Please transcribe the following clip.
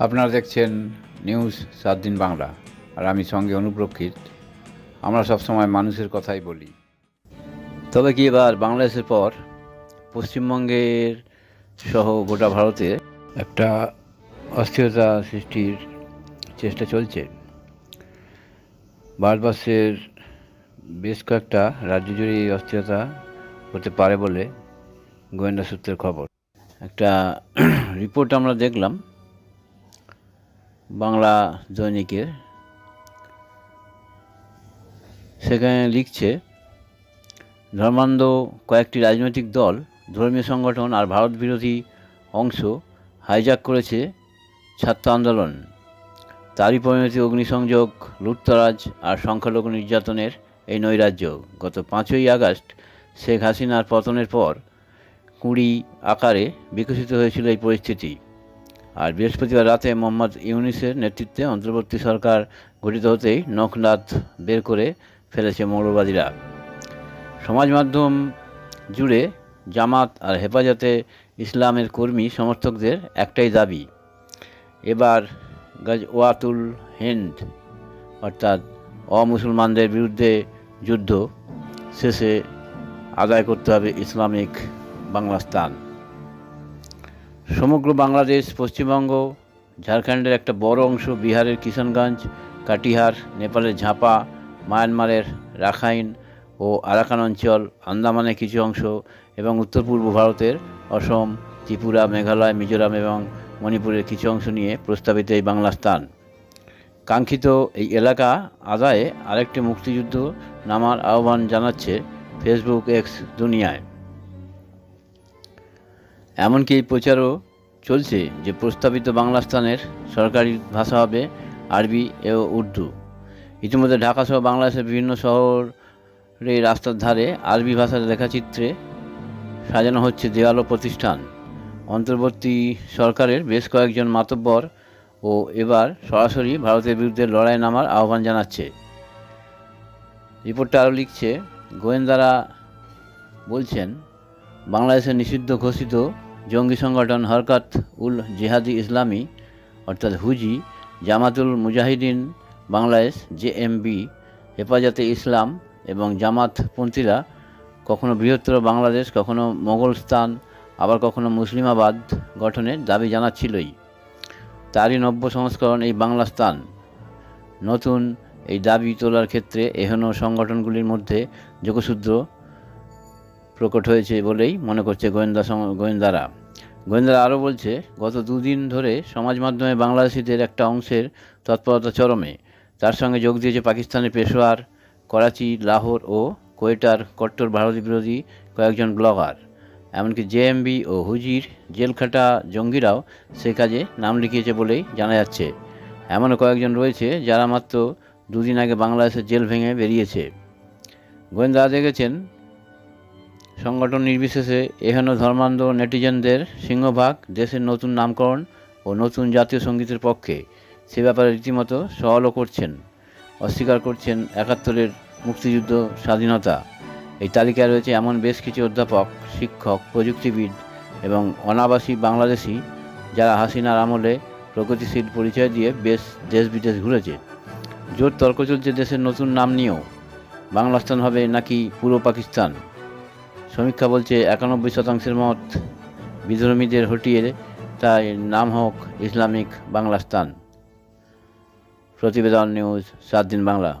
আপনারা দেখছেন নিউজ সাত দিন বাংলা। আর আমি সঙ্গে অনুপ্রক্ষিত। আমরা সবসময় মানুষের কথাই বলি। তবে কি এবার বাংলাদেশের পর পশ্চিমবঙ্গের সহ গোটা ভারতে একটা অস্থিরতা সৃষ্টির চেষ্টা চলছে। ভারতবর্ষের বেশ কয়েকটা রাজ্য জুড়ে এই অস্থিরতা হতে পারে বলে গোয়েন্দা সূত্রের খবর। একটা রিপোর্ট আমরা দেখলাম। বাংলা দৈনিকের। সেখানে লিখছে, ধর্মান্ধ কয়েকটি রাজনৈতিক দল, ধর্মীয় সংগঠন আর ভারত বিরোধী অংশ হাইজ্যাক করেছে ছাত্র আন্দোলন। তারই পরিণতি অগ্নিসংযোগ, লুটতরাজ আর সংখ্যালঘু নির্যাতনের এই নৈরাজ্য। গত পাঁচই আগস্ট শেখ হাসিনার পতনের পর কুড়ি আকারে বিকশিত হয়েছিল এই পরিস্থিতি। আর বৃহস্পতিবার রাতে মোহাম্মদ ইউনিসের নেতৃত্বে অন্তর্বর্তী সরকার গঠিত হতেই নখনাথ বের করে ফেলেছে মৌলবাদীরা। সমাজ মাধ্যম জুড়ে জামাত আর হেফাজতে ইসলামের কর্মী সমর্থকদের একটাই দাবি, এবার গাজওয়াতুল হিন্দ, অর্থাৎ অমুসলমানদের বিরুদ্ধে যুদ্ধ শেষে আদায় করতে হবে ইসলামিক বাংলাস্তান সমগ্র বাংলাদেশ, পশ্চিমবঙ্গ, ঝাড়খণ্ডের একটা বড় অংশ, বিহারের কিষানগঞ্জ, কাটিহার, নেপালের ঝাঁপা, মায়ানমারের রাখাইন ও আরাকান অঞ্চল, আন্দামানের কিছু অংশ এবং উত্তর পূর্ব ভারতের অসম, ত্রিপুরা, মেঘালয়, মিজোরাম এবং মণিপুরের কিছু অংশ নিয়ে প্রস্তাবিত এই বাংলা স্থান। কাঙ্ক্ষিত এই এলাকা আদায়ে আরেকটি মুক্তিযুদ্ধ নামার আহ্বান জানাচ্ছে ফেসবুক এক্স দুনিয়ায়। এমনকি এই প্রচারও চলছে যে প্রস্তাবিত বাংলা স্থানের সরকারি ভাষা হবে আরবি ও উর্দু। ইতিমধ্যে ঢাকাসহ বাংলাদেশের বিভিন্ন শহরে রাস্তার ধারে আরবি ভাষার লেখাচিত্রে সাজানো হচ্ছে দেওয়াল প্রতিষ্ঠান। অন্তর্বর্তী সরকারের বেশ কয়েকজন মাতব্বর ও এবার সরাসরি ভারতের বিরুদ্ধে লড়াই নামার আহ্বান জানাচ্ছে। রিপোর্টটা আরও লিখছে, গোয়েন্দারা বলছেন, বাংলাদেশের নিষিদ্ধ ঘোষিত জঙ্গি সংগঠন হরকত উল জিহাদি ইসলামী, অর্থাৎ হুজি, জামাতুল মুজাহিদিন, বাংলাদেশ জেএমবি হেফাজতে ইসলাম এবং জামাতপন্থীরা কখনো বৃহত্তর বাংলাদেশ, কখনো মোগলস্তান আবার কখনো মুসলিমাবাদ গঠনের দাবি জানাচ্ছিলই। তারই নব্য সংস্করণ এই বাংলা স্থান। নতুন এই দাবি তোলার ক্ষেত্রে এহেন সংগঠনগুলির মধ্যে যোগসূত্র প্রকট হয়েছে বলেই মনে করছে গোয়েন্দা গোয়েন্দারা। গোয়েন্দারা আরও বলছে, গত দুদিন ধরে সমাজ মাধ্যমে বাংলাদেশিদের একটা অংশের তৎপরতা চরমে। তার সঙ্গে যোগ দিয়েছে পাকিস্তানের পেশোয়ার, করাচি, লাহোর ও কোয়েটার কট্টর ভারত বিরোধী কয়েকজন ব্লগার। এমনকি জেএমবি ও হুজির, জেলখাটা জঙ্গিরাও সে কাজে নাম লিখিয়েছে বলেই জানা যাচ্ছে। এমনও কয়েকজন রয়েছে যারা মাত্র দুদিন আগে বাংলাদেশের জেল ভেঙে বেরিয়েছে। গোয়েন্দারা দেখেছেন সংগঠন নির্বিশেষে এহেন ধর্মান্ধ নেটিজেনদের সিংহভাগ দেশের নতুন নামকরণ ও নতুন জাতীয় সঙ্গীতের পক্ষে সে ব্যাপারে রীতিমতো সওয়ালও করছেন। অস্বীকার করছেন একাত্তরের মুক্তিযুদ্ধ স্বাধীনতা। এই তালিকায় রয়েছে এমন বেশ কিছু অধ্যাপক, শিক্ষক, প্রযুক্তিবিদ এবং অনাবাসী বাংলাদেশি যারা হাসিনার আমলে প্রগতিশীল পরিচয় দিয়ে বেশ দেশ বিদেশ ঘুরেছে। জোর তর্ক চলছে দেশের নতুন নাম নিয়েও। বাংলাস্তান হবে নাকি পুরো পাকিস্তান? সমীক্ষা বলছে একানব্বই শতাংশের মত বিধর্মীদের হটিয়ে তাই নাম হোক ইসলামিক বাংলাস্তান প্রতিবেদন নিউজ সাত দিন বাংলা।